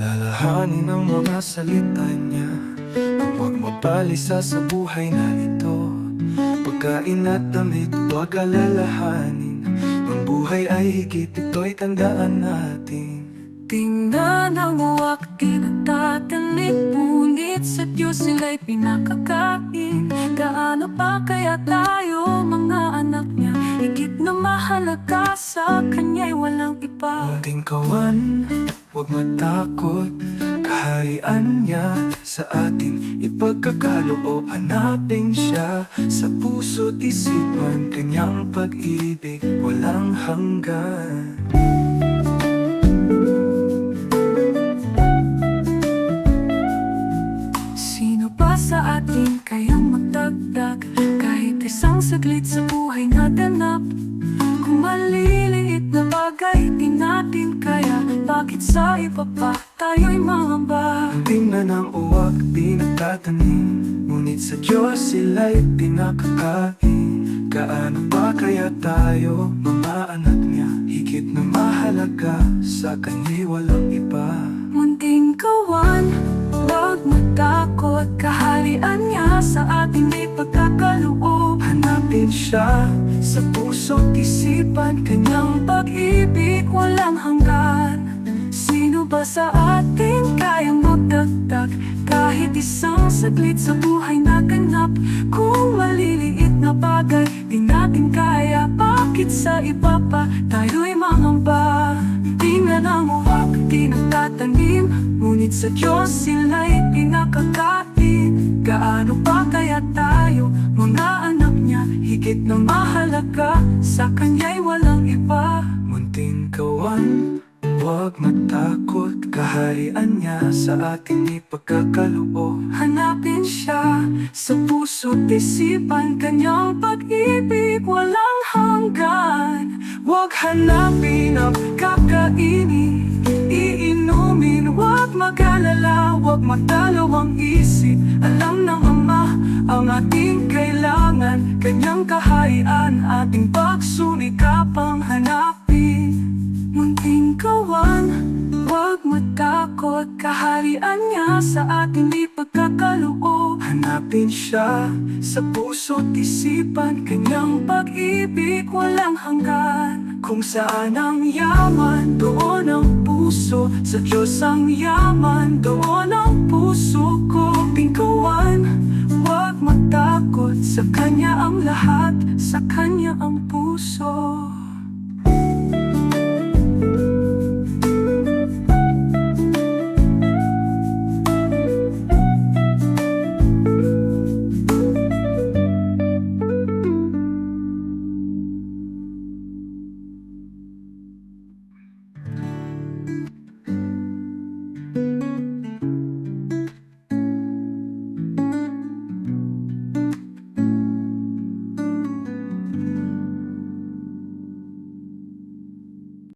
Sundin ang mga salita niya. Huwag mapalisa sa buhay na ito. Pagkain at damit, huwag alalahanin. Ang buhay ay higit, ito'y tandaan natin. Tingnan ang uwak, di natatanim Ngunit sa Diyos sila'y pinakakain. Gaano pa kaya tayo, mga anak niya? Higit na mahalaga sa kanya'y walang iba. Munting kawan, huwag matakot Kaharian niya sa atin. Ipagkakaloob, hanapin siya. Sa puso't isipan Kanyang pag-ibig walang hanggan. Sino pa sa atin kayang bagay di natin kaya. Bakit sa iba pa tayo'y mangamba Tingnan ang uwak, di nagtatanim Ngunit sa Diyos sila'y pinakakain Kaano pa kaya tayo, mga anak niya? Higit na mahalaga, sa kanya'y walang iba. Munting kawan, huwag matakot. Kaharian niya sa ating may pagkakaloob. Hanapin siya sa puso't isipan Kanyang Pag-ibig walang hanggan. Sino ba sa atin kayang magdagdag? Kahit isang saglit sa buhay na ganap Kung maliliit na bagay Di natin kaya. Bakit sa iba pa tayo'y mangamba Tingnan ang uwak, di nagtatanim. Ngunit sa Diyos sila'y pinakakain. Gaano pa kaya tayo Mga anak niya? Higit na mahalaga Sa kanya'y walang iba. Munting kawan, huwag matakot. Kaharian niya sa ating ipagkakaloob Hanapin siya sa puso't isipan. Kanyang pag-ibig walang hanggan. Huwag hanapin ang kakainin. Iinumin, huwag mag-alala. Huwag magdalaw ang isip. Alam ng Ama ang ating kailangan Kanyang kaharian, ating pagsunikapang hanapin. Munting kawan, huwag matakot Kaharian niya sa ating di pagkakaloob. Hanapin siya sa puso't isipan Kanyang Pag-ibig walang hanggan. Kung saan ang yaman, doon ang puso. Sa Diyos ang yaman, doon ang puso ko sa Kanya ang puso